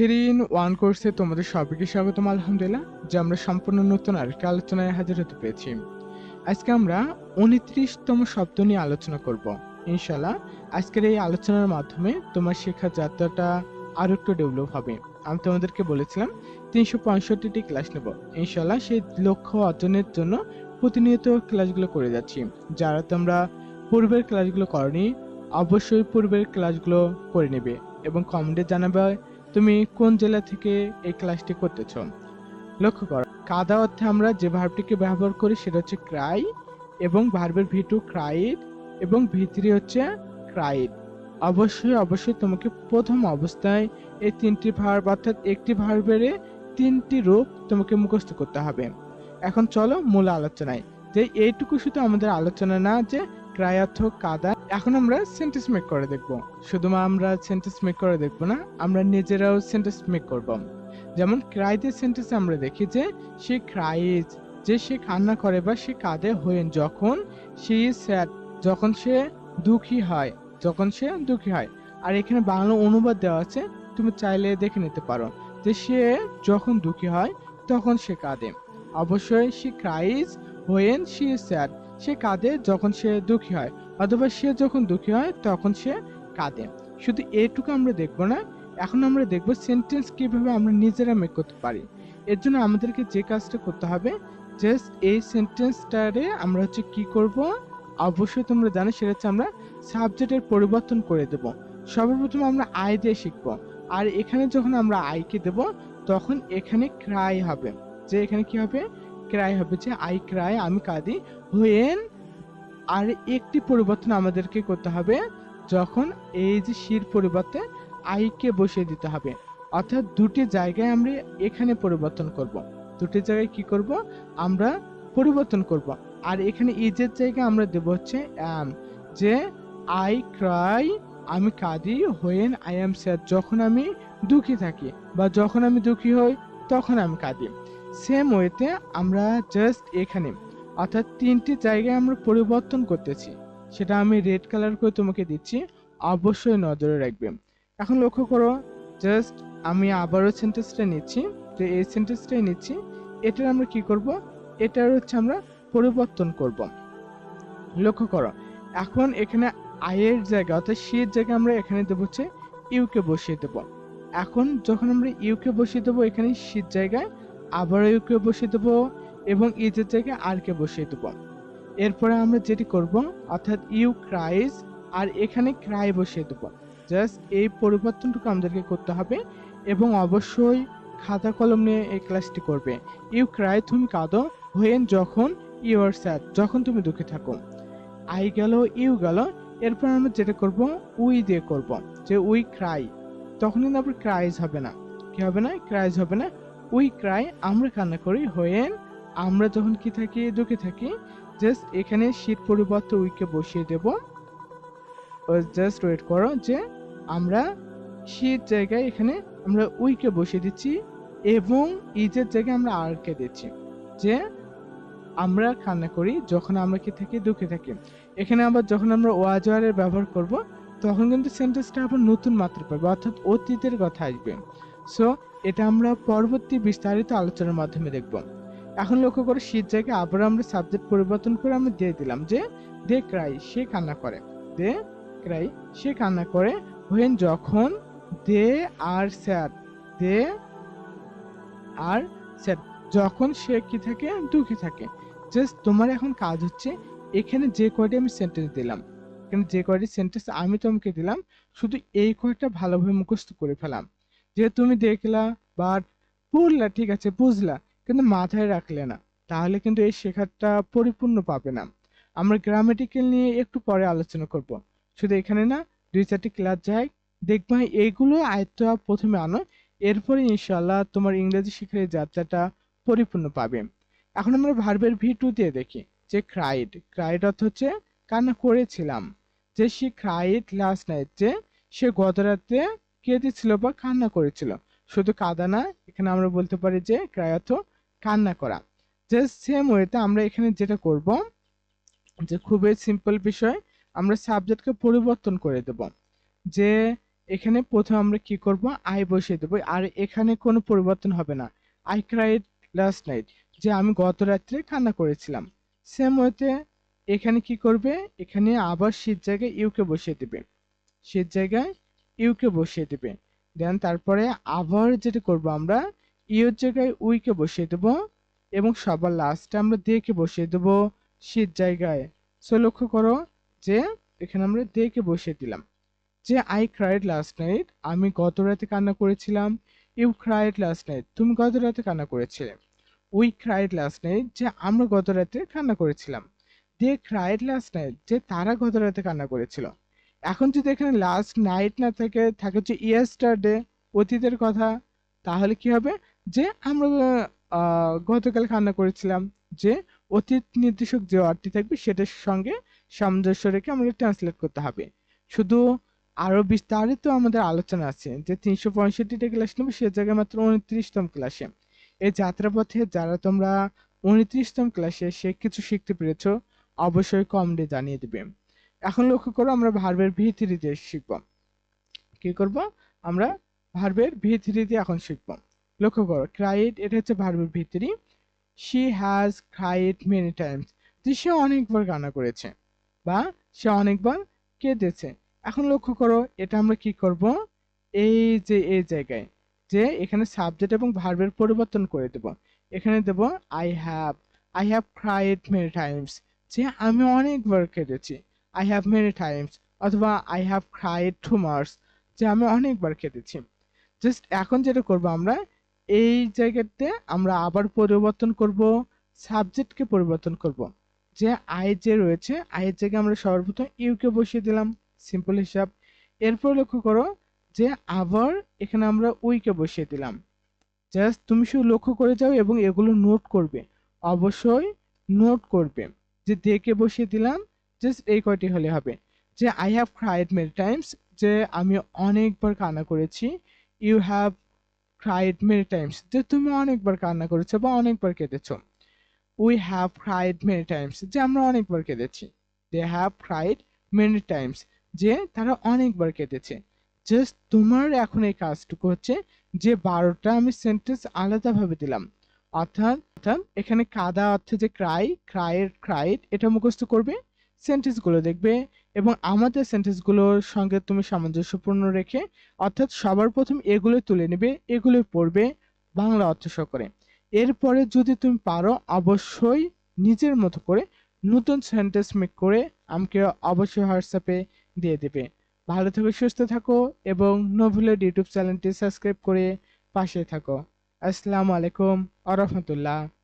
Three in one কোর্সে তোমাদের সবাইকে স্বাগতম, আলহামদুলিল্লাহ, যে আমরা সম্পূর্ণ নতুন আরেকটি আলোচনায় হাজির হতে পেরেছি। আজকে আমরা উনত্রিশতম শব্দ নিয়ে আলোচনা করব। ইনশাল্লাহ আজকের এই আলোচনার মাধ্যমে তোমার শেখার যাত্রাটা আরও একটু ডেভেলপ হবে। আমি তোমাদেরকে বলেছিলাম, তিনশো পঁয়ষট্টিটি ক্লাস নেব। ইনশাল্লাহ সেই লক্ষ্য অর্জনের জন্য প্রতিনিয়ত ক্লাসগুলো করে যাচ্ছি। যারা তোমরা পূর্বের ক্লাসগুলো করনি, অবশ্যই পূর্বের ক্লাসগুলো করে নেবে এবং কমেন্টে জানাবে তুমি কোন জেলা থেকে এই ক্লাসটি করতেছ? লক্ষ্য করো, কাদা অর্থে আমরা যে ভার্বটিকে ব্যবহার করি সেটা হচ্ছে ক্রাই এবং ভার্বের ভি টু ক্রাইড এবং ভি থ্রি হচ্ছে ক্রাইড অবশ্যই অবশ্যই তোমাকে প্রথম অবস্থায় এই তিনটি ভার্ব অর্থাৎ একটি ভার্বের তিনটি রূপ তোমাকে মুখস্থ করতে হবে। এখন চলো মূল আলোচনায়। যে এইটুকু শুধু আমাদের আলোচনা না, যে ক্রায়ার্থ কাদা এখন আমরা সেন্টেন্স মেক করে দেখব। শুধু আমরা সেন্টেন্স মেক করে দেখব না, আমরা নিজেরাও সেন্টেন্স মেক করব। যেমন ক্রাইদের সেন্টেন্স আমরা দেখি যে, সে ক্রাইজ যে সে কান্না করে বা সে কাঁদে হয়েন যখন সে স্যাড যখন সে দুঃখী হয়, যখন সে দুঃখী হয়। আর এখানে বাংলা অনুবাদ দেওয়া আছে, তুমি চাইলে দেখে নিতে পারো যে সে যখন দুঃখী হয়, তখন সে কাঁদে। অবশ্যই সে ক্রাইজ হোয়েন সি স্যাড সে কাঁদে যখন সে দুঃখী হয়, অথবা সে যখন দুঃখী হয় তখন সে কাঁদে। শুধু এটুকু আমরা দেখব না, এখন আমরা দেখব সেন্টেন্স কীভাবে আমরা নিজেরা মেক করতে পারি। এর জন্য আমাদেরকে যে কাজটা করতে হবে জাস্ট এই সেন্টেন্সটারে আমরা হচ্ছে কি করব? অবশ্যই তোমরা জানো, সেটা হচ্ছে আমরা সাবজেক্টের পরিবর্তন করে দেব। সর্বপ্রথম আমরা আই দিয়ে শিখব। আর এখানে যখন আমরা আইকে দেব, তখন এখানে ক্রাই হবে। যে এখানে কি হবে? ক্রাই হবে যে আই ক্রাই, আমি কাঁদি। হোয়েন আর একটি পরিবর্তন আমাদেরকে করতে হবে, যখন এই যে শির পরিবর্তে আইকে বসিয়ে দিতে হবে। অর্থাৎ দুটি জায়গায় আমরা এখানে পরিবর্তন করব। দুটি জায়গায় কি করব? আমরা পরিবর্তন করব। আর এখানে ইজের জায়গায় আমরা দেব হচ্ছে অ্যাম যে আই ক্রাই, আমি কাঁদি হোয়েন আই এম স্যাড যখন আমি দুঃখী থাকি বা যখন আমি দুঃখী হই, তখন আমি কাঁদি। সেম ওয়েতে আমরা জাস্ট এখানে, অর্থাৎ তিনটি জায়গায় আমরা পরিবর্তন করতেছি। সেটা আমি রেড কালার করে তোমাকে দিচ্ছি, অবশ্যই নজরে রাখবে। এখন লক্ষ্য করো জাস্ট আমি আবারও সেন্টেন্সটা নিচ্ছি, যে এই সেন্টেন্সটাই নিচ্ছি, এটার আমরা কি করব? এটার হচ্ছে আমরা পরিবর্তন করব। লক্ষ্য করো, এখন এখানে আয়ের জায়গা, অর্থাৎ সির জায়গায় আমরা এখানে দেবো হচ্ছে ইউকে বসিয়ে দেবো। এখন যখন আমরা ইউকে বসিয়ে দেবো এখানে শীত জায়গায় আবার ইউকে বসিয়ে দেবো এবং ইজের জায়গায় আর কে বসিয়ে দেবো। এরপরে আমরা যেটি করব, অর্থাৎ ইউ ক্রাইজ, আর এখানে ক্রাই বসিয়ে দেবো। জাস্ট এই পরিবর্তনটুকু আমাদেরকে করতে হবে এবং অবশ্যই খাতা কলম নিয়ে এই ক্লাসটি করবে। ইউ ক্রাই, তুমি কাঁদো। হোয়েন, যখন ইউ আর স্যাড, যখন তুমি দুঃখে থাকো। আই গেল, ইউ গেল। এরপর আমরা যেটা করব, উই দিয়ে করব, যে উই ক্রাই। তখন কিন্তু আবার ক্রাইজ হবে না। কি হবে না? ক্রাইজ হবে না। উই ক্রাই আমরা কান্না করি হোয়েন আমরা যখন কি থাকি, দুঃখে থাকি জাস্ট এখানে শীত পরিবর্তে উইকে বসিয়ে দেব। জাস্ট ওয়েট করো যে আমরা শীত জায়গায় এখানে আমরা উইকে বসিয়ে দিচ্ছি এবং ইজের জায়গায় আমরা আরকে দিচ্ছি। যে আমরা কান্না করি, যখন আমরা কি থাকি, দুঃখে থাকি। এখানে আবার যখন আমরা ওয়াজওয়ারের ব্যবহার করব, তখন কিন্তু সেন্টেন্সটা আবার নতুন মাত্রা পাবে, অর্থাৎ অতীতের কথা আসবে। সো এটা আমরা পরবর্তী বিস্তারিত আলোচনার মাধ্যমে দেখব। এখন লক্ষ্য করে, শীত জায়গায় আবার আমরা সাবজেক্ট পরিবর্তন করে আমরা দিয়ে দিলাম যে, দে ক্রাই, সে কান্না করে। দে ক্রাই, সে কান্না করে? হোয়েন যখন দে আর স্যাড, দে আর স্যাড, যখন সে কি থাকে, দুঃখী থাকে। জাস্ট তোমার এখন কাজ হচ্ছে এখানে যে কয়টি আমি সেন্টেন্স দিলাম। এখানে যে কয়টি সেন্টেন্স আমি তোমাকে দিলাম, শুধু এই কয়টা ভালোভাবে মুখস্থ করে ফেলাম। যে তুমি দেখলা বা পড়লা, ঠিক আছে, বুঝলা, কিন্তু মাথায় রাখলে না। তাহলে কিন্তু এই শেখাটা পরিপূর্ণ পাবে না। আমরা গ্রামেটিক্যাল নিয়ে একটু পরে আলোচনা করব। শুধু এখানে না দুই চারটি ক্লাস যাই। দেখবা এইগুলো আয়ত্ত প্রথমে আনো। এরপরে ইনশাল্লাহ তোমার ইংরেজি শিখার যাত্রাটা পরিপূর্ণ পাবে। এখন আমরা ভার্বের ভি টু দিয়ে দেখি। যে ক্রাইড ক্রাইড অর্থ হচ্ছে কান্না করেছিলাম। যে সে ক্রাইড লাস্ট নাইট যে সে গত রাতে কেঁদেছিল বা কান্না করেছিল। শুধু কাঁদা না, এখানে আমরা বলতে পারি যে ক্রাই কান্না করা। যে সেম ওয়েতে আমরা এখানে যেটা করব, যে খুবই সিম্পল বিষয়, আমরা সাবজেক্টকে পরিবর্তন করে দেব। যে এখানে প্রথমে আমরা কি করব? আই বসিয়ে দেবো। আর এখানে কোনো পরিবর্তন হবে না। আই ক্রাইড লাস্ট নাইট যে আমি গত রাত্রে কান্না করেছিলাম। সেম ওয়েতে এখানে কি করবে? এখানে আবার শীত জায়গায় ইউকে বসিয়ে দেবে। শীত জায়গায় ইউকে বসিয়ে দেবে। দেন তারপরে আবার যেটা করব আমরা, ইউর জায়গায় উইকে বসিয়ে দেব এবং সবার লাস্টে আমরা দেকে বসিয়ে দেব শীত জায়গায়। সো লক্ষ্য করো যে এখানে আমরা দেকে বসিয়ে দিলাম যে আই ক্রাইড লাস্ট নাইট আমি গত রাতে কান্না করেছিলাম ইউ ক্রাইড লাস্ট নাইট তুমি গত রাতে কান্না করেছিলে। উই ক্রাইড লাস্ট নাইট যে আমরা গত রাতে কান্না করেছিলাম। দে ক্রাইড লাস্ট নাইট যে তারা গত রাতে কান্না করেছিল। এখন যদি এখানে লাস্ট নাইট না থাকে থাকে হচ্ছে ইয়েস্টারডে অতীতের কথা, তাহলে কি হবে? যে আমরা গতকাল কান্না করেছিলাম যে অতীত নির্দেশক যে ওয়ার্ডটি থাকবে সেটার সঙ্গে সামঞ্জস্য রেখে আমাদের ট্রান্সলেট করতে হবে। শুধু আরও বিস্তারিত আমাদের আলোচনা আছে যে তিনশো পঁয়ষট্টিটা ক্লাস নেবে সে জায়গায় মাত্র উনত্রিশতম ক্লাসে এই যাত্রাপথে যারা তোমরা উনত্রিশতম ক্লাসে সে কিছু শিখতে পেরেছ, অবশ্যই কমেন্টে জানিয়ে দিবে। এখন লক্ষ্য করো আমরা ভার্বের ভি দিয়ে শিখব। কি করব? আমরা ভার্বের ভি দিয়ে এখন শিখব। লক্ষ্য করো ক্রাইড এটা হচ্ছে ভার্বের V three she has cried many times যে সে অনেকবার কান্না করেছে বা সে অনেকবার কেঁদেছে। এখন লক্ষ্য করো, এটা আমরা কি করব? এই যে, এই জায়গায় যে এখানে সাবজেক্ট এবং ভার্বের পরিবর্তন করে দেব। এখানে দেব I have I have cried many times যে আমি অনেকবার কেঁদেছি। আই হ্যাভ মেনি টাইমস অথবা I have cried too much যে আমি অনেকবার কেঁদেছি। জাস্ট এখন যেটা করব আমরা, এই জায়গাতে আমরা আবার পরিবর্তন করব সাবজেক্টকে পরিবর্তন করব। যে আই যে রয়েছে আয়ের জায়গায় আমরা সর্বপ্রথম ইউকে বসিয়ে দিলাম সিম্পল হিসাব। এরপর লক্ষ্য করো যে আবার এখানে আমরা উইকে বসিয়ে দিলাম। জাস্ট তুমি শুধু লক্ষ্য করে যাও এবং এগুলো নোট করবে। অবশ্যই নোট করবে যে দেখে বসিয়ে দিলাম জাস্ট এই কয়টি হলে হবে। যে I have cried many times যে, আমি অনেকবার কান্না করেছি। You have cried many times যে, তুমি অনেকবার কান্না করেছ বা অনেকবার কেঁদেছো। We have cried many times যে, আমরা অনেকবার কেঁদেছি। They have cried many times যে, তারা অনেকবার কেঁদেছে। জাস্ট তোমার এখন এই কাজটুকু হচ্ছে, যে, বারোটা আমি সেন্টেন্স আলাদাভাবে দিলাম। অর্থাৎ অর্থাৎ, এখানে কাদা অর্থে যে ক্রাই ক্রাইড ক্রাইড এটা মুখস্থ করবে? সেন্টেন্সগুলো দেখবে এবং আমাদের সেন্টেন্সগুলোর সঙ্গে তুমি সামঞ্জস্যপূর্ণ রেখে অর্থাৎ সবার প্রথম এগুলো তুলে নেবে এগুলোই পড়বে, বাংলা অর্থ সহকারে। এরপরে যদি তুমি পারো, অবশ্যই নিজের মতো করে নতুন সেন্টেন্স মেক করে আমাকে অবশ্যই হোয়াটসঅ্যাপে দিয়ে দেবে। ভালো থেকো, সুস্থ থাকো এবং নভুলের ইউটিউব চ্যানেলটি সাবস্ক্রাইব করে পাশে থাকো। আসসালামু আলাইকুম, আ